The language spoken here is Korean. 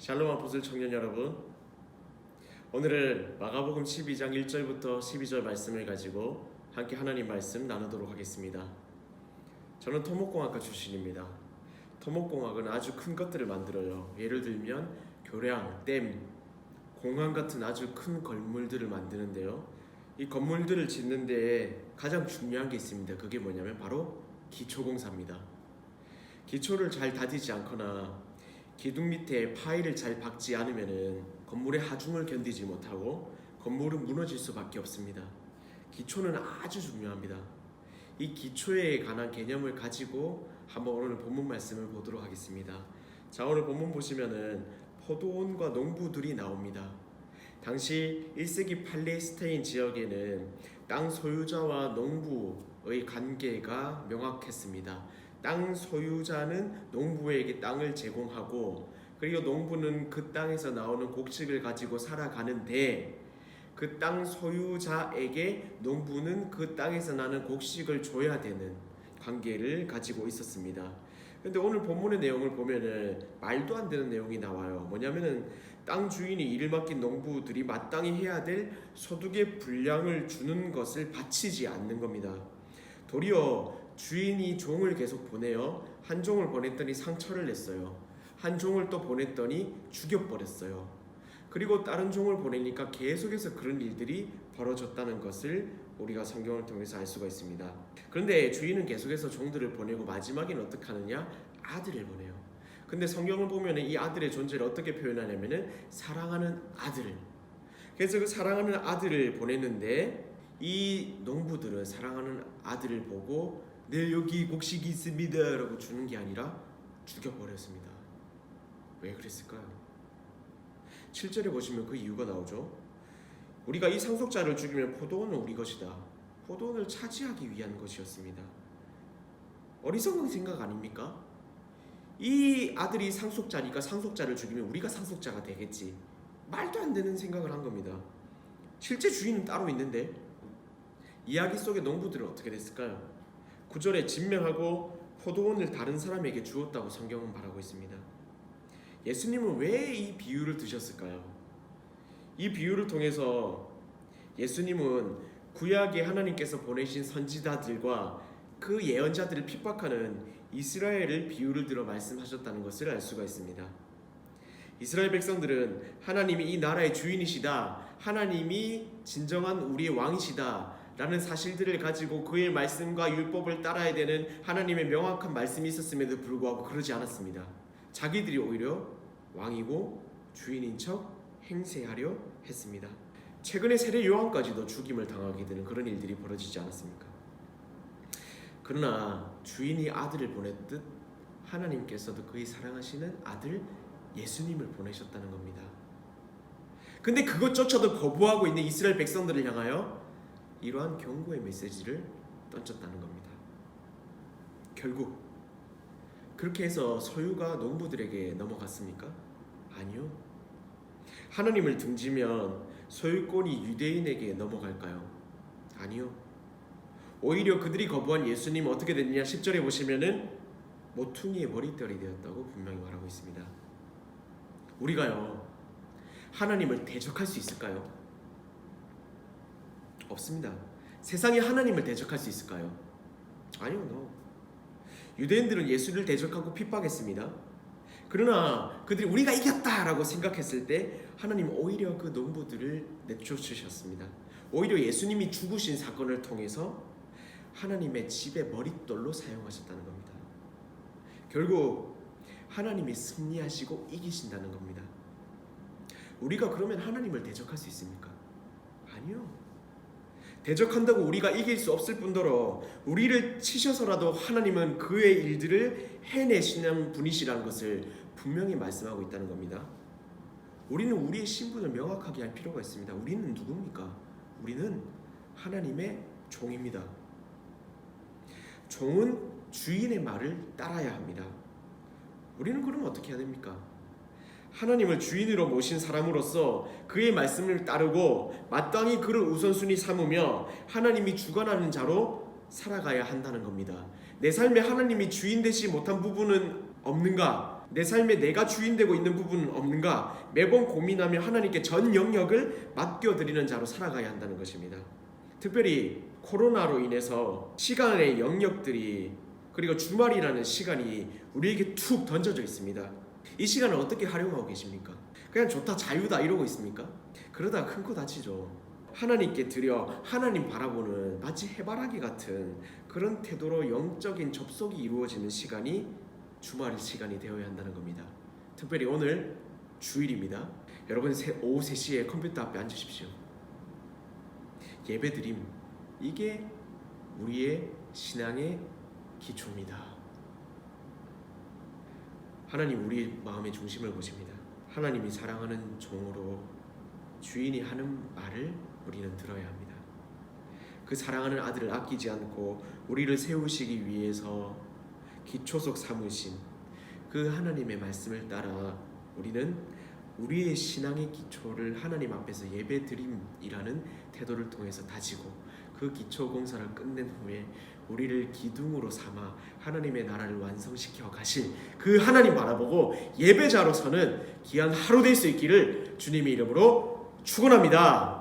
샬롬 아포슬 청년 여러분 오늘은 마가복음 12장 1절부터 12절 말씀을 가지고 함께 하나님 말씀 나누도록 하겠습니다. 저는 토목공학과 출신입니다. 토목공학은 아주 큰 것들을 만들어요. 예를 들면 교량, 댐, 공항 같은 아주 큰 건물들을 만드는데요. 이 건물들을 짓는 데에 가장 중요한 게 있습니다. 그게 뭐냐면 바로 기초공사입니다. 기초를 잘 다지지 않거나 기둥 밑에 파일을 잘 박지 않으면은 건물의 하중을 견디지 못하고 건물은 무너질 수밖에 없습니다. 기초는 아주 중요합니다. 이 기초에 관한 개념을 가지고 한번 오늘 본문 말씀을 보도록 하겠습니다. 자 오늘 본문 보시면은 포도원과 농부들이 나옵니다. 당시 1세기 팔레스타인 지역에는 땅 소유자와 농부의 관계가 명확했습니다. 땅 소유자는 농부에게 땅을 제공하고 그리고 농부는 그 땅에서 나오는 곡식을 가지고 살아가는데 그 땅 소유자에게 농부는 그 땅에서 나는 곡식을 줘야 되는 관계를 가지고 있었습니다. 근데 오늘 본문의 내용을 보면은 말도 안 되는 내용이 나와요. 뭐냐면은 땅 주인이 일을 맡긴 농부들이 마땅히 해야 될 소득의 분량을 주는 것을 바치지 않는 겁니다. 도리어 주인이 종을 계속 보내요. 한 종을 보냈더니 상처를 냈어요. 한 종을 또 보냈더니 죽여버렸어요. 그리고 다른 종을 보내니까 계속해서 그런 일들이 벌어졌다는 것을 우리가 성경을 통해서 알 수가 있습니다. 그런데 주인은 계속해서 종들을 보내고 마지막에는 어떻게 하느냐? 아들을 보내요. 근데 성경을 보면 이 아들의 존재를 어떻게 표현하냐면은 사랑하는 아들을. 그래서 그 사랑하는 아들을 보냈는데 이 농부들은 사랑하는 아들을 보고 네 여기 곡식이 있습니다 라고 주는 게 아니라 죽여버렸습니다. 왜 그랬을까요? 7절에 보시면 그 이유가 나오죠. 우리가 이 상속자를 죽이면 포도원은 우리 것이다. 포도원을 차지하기 위한 것이었습니다. 어리석은 생각 아닙니까? 이 아들이 상속자니까 상속자를 죽이면 우리가 상속자가 되겠지. 말도 안 되는 생각을 한 겁니다. 실제 주인은 따로 있는데 이야기 속의 농부들은 어떻게 됐을까요? 9절에 진명하고 포도원을 다른 사람에게 주었다고 성경은 말하고 있습니다. 예수님은 왜 이 비유를 드셨을까요? 이 비유를 통해서 예수님은 구약에 하나님께서 보내신 선지자들과 그 예언자들을 핍박하는 이스라엘을 비유를 들어 말씀하셨다는 것을 알 수가 있습니다. 이스라엘 백성들은 하나님이 이 나라의 주인이시다. 하나님이 진정한 우리의 왕이시다. 라는 사실들을 가지고 그의 말씀과 율법을 따라야 되는 하나님의 명확한 말씀이 있었음에도 불구하고 그러지 않았습니다. 자기들이 오히려 왕이고 주인인 척 행세하려 했습니다. 최근에 세례 요한까지도 죽임을 당하게 되는 그런 일들이 벌어지지 않았습니까? 그러나 주인이 아들을 보냈듯 하나님께서도 그의 사랑하시는 아들 예수님을 보내셨다는 겁니다. 근데 그것조차도 거부하고 있는 이스라엘 백성들을 향하여 이러한 경고의 메시지를 던졌다는 겁니다. 결국 그렇게 해서 소유가 농부들에게 넘어갔습니까? 아니요. 하나님을 등지면 소유권이 유대인에게 넘어갈까요? 아니요. 오히려 그들이 거부한 예수님 어떻게 됐냐 10절에 보시면은 모퉁이의 머리털이 되었다고 분명히 말하고 있습니다. 우리가요 하나님을 대적할 수 있을까요? 없습니다. 세상에 하나님을 대적할 수 있을까요? 아니요, no. 유대인들은 예수를 대적하고 핍박했습니다. 그러나 그들이 우리가 이겼다라고 생각했을 때 하나님 오히려 그 농부들을 내쫓으셨습니다. 오히려 예수님이 죽으신 사건을 통해서 하나님의 집의 머릿돌로 사용하셨다는 겁니다. 결국 하나님이 승리하시고 이기신다는 겁니다. 우리가 그러면 하나님을 대적할 수 있습니까? 아니요. 대적한다고 우리가 이길 수 없을 뿐더러 우리를 치셔서라도 하나님은 그의 일들을 해내시는 분이시라는 것을 분명히 말씀하고 있다는 겁니다. 우리는 우리의 신분을 명확하게 할 필요가 있습니다. 우리는 누굽니까? 우리는 하나님의 종입니다. 종은 주인의 말을 따라야 합니다. 우리는 그럼 어떻게 해야 됩니까? 하나님을 주인으로 모신 사람으로서 그의 말씀을 따르고 마땅히 그를 우선순위 삼으며 하나님이 주관하는 자로 살아가야 한다는 겁니다. 내 삶에 하나님이 주인 되지 못한 부분은 없는가? 내 삶에 내가 주인 되고 있는 부분은 없는가 매번 고민하며 하나님께 전 영역을 맡겨드리는 자로 살아가야 한다는 것입니다. 특별히 코로나로 인해서 시간의 영역들이 그리고 주말이라는 시간이 우리에게 툭 던져져 있습니다. 이 시간을 어떻게 활용하고 계십니까? 그냥 좋다 자유다 이러고 있습니까? 그러다 큰 코 다치죠. 하나님께 드려 하나님 바라보는 마치 해바라기 같은 그런 태도로 영적인 접속이 이루어지는 시간이 주말 시간이 되어야 한다는 겁니다. 특별히 오늘 주일입니다. 여러분 새- 오후 3시에 컴퓨터 앞에 앉으십시오. 예배드림 이게 우리의 신앙의 기초입니다. 하나님 우리 마음의 중심을 보십니다. 하나님이 사랑하는 종으로 주인이 하는 말을 우리는 들어야 합니다. 그 사랑하는 아들을 아끼지 않고 우리를 세우시기 위해서 기초속 삼으신 그 하나님의 말씀을 따라 우리는 우리의 신앙의 기초를 하나님 앞에서 예배드림이라는 태도를 통해서 다지고 그 기초 공사를 끝낸 후에 우리를 기둥으로 삼아 하나님의 나라를 완성시켜 가실 그 하나님 바라보고 예배자로서는 귀한 하루 될 수 있기를 주님의 이름으로 축원합니다.